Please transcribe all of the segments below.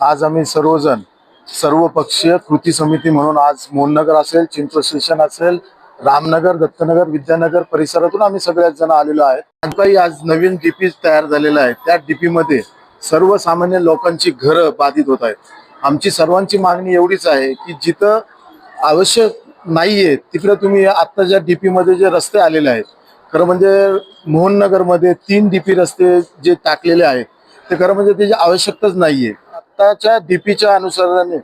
आज आम्ही सर्वजण सर्व पक्षीय कृती समिती म्हणून आज मोहननगर असेल चिंचवड स्टेशन असेल रामनगर दत्तनगर विद्यानगर परिसरातून आम्ही सगळ्याच जण आलेलो आहेत. आमचाही आज नवीन डीपी तयार झालेला आहे. त्या डीपी मध्ये सर्वसामान्य लोकांची घरं बाधित होत आहेत. आमची सर्वांची मागणी एवढीच आहे की जिथं आवश्यक नाहीये तिकडे तुम्ही आत्ता ज्या डीपी मध्ये जे रस्ते आलेले आहेत खरं म्हणजे मोहननगरमध्ये तीन डीपी रस्ते जे टाकलेले आहेत ते खरं म्हणजे त्याची आवश्यकताच नाहीये. आताच्या डीपीच्या अनुसाराने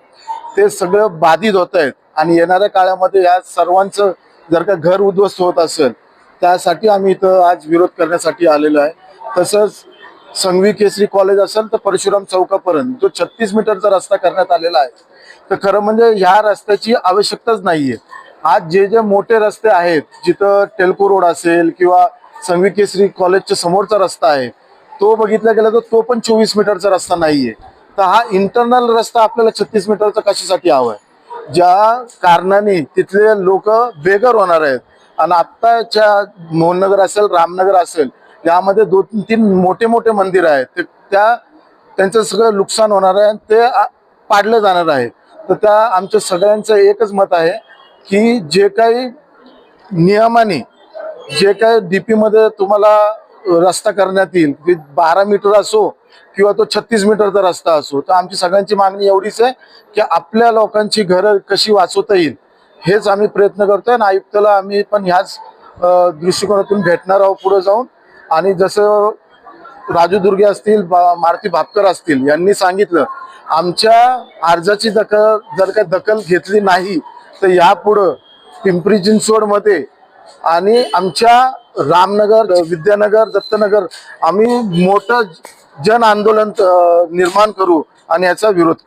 ते सगळं बाधित होत आहेत. आणि येणाऱ्या काळामध्ये या सर्वांचं जर का घर उद्ध्वस्त होत असेल त्यासाठी आम्ही इथं आज विरोध करण्यासाठी आलेलो आहे. तसंच संघवी केसरी कॉलेज असेल तर परशुराम चौकापर्यंत जो छत्तीस मीटरचा रस्ता करण्यात आलेला आहे तर खरं म्हणजे ह्या रस्त्याची आवश्यकताच नाहीये. आज जे जे मोठे रस्ते आहेत जिथं टेल्को रोड असेल किंवा संघवी केसरी कॉलेजच्या समोरचा रस्ता आहे तो बघितला गेला तर तो पण चोवीस मीटरचा रस्ता नाहीये. तर हा इंटरनल रस्ता आपल्याला छत्तीस मीटरचा कशासाठी हवा आहे ज्या कारणाने तिथले लोक बेघर होणार आहेत. आणि आत्ताच्या मोहननगर असेल रामनगर असेल यामध्ये दोन तीन मोठे मोठे मंदिर आहेत. ते- त्या त्यांचं सगळं नुकसान होणार आहे आणि ते पाडलं जाणार आहे. तर त्या आमच्या सगळ्यांचं एकच मत आहे की जे काही नियमाने जे काही डीपीमध्ये तुम्हाला रस्ता करण्यात येईल. की बारा मीटर असो किंवा तो छत्तीस मीटरचा रस्ता असो तर आमची सगळ्यांची मागणी एवढीच आहे की आपल्या लोकांची घरं कशी वाचवता येईल हेच आम्ही प्रयत्न करतोय. आणि आयुक्ताला आम्ही पण ह्याच दृष्टिकोनातून भेटणार आहोत पुढे जाऊन. आणि जसं राजू दुर्गे असतील बा- मारुती भापकर असतील यांनी सांगितलं आमच्या अर्जाची दखल जर का दखल घेतली नाही तर यापुढं पिंपरी चिंचवडमध्ये आणि आमच्या रामनगर विद्यानगर दत्तनगर आम्ही मोठं जन आंदोलन निर्माण करू आणि याचा विरोध करू.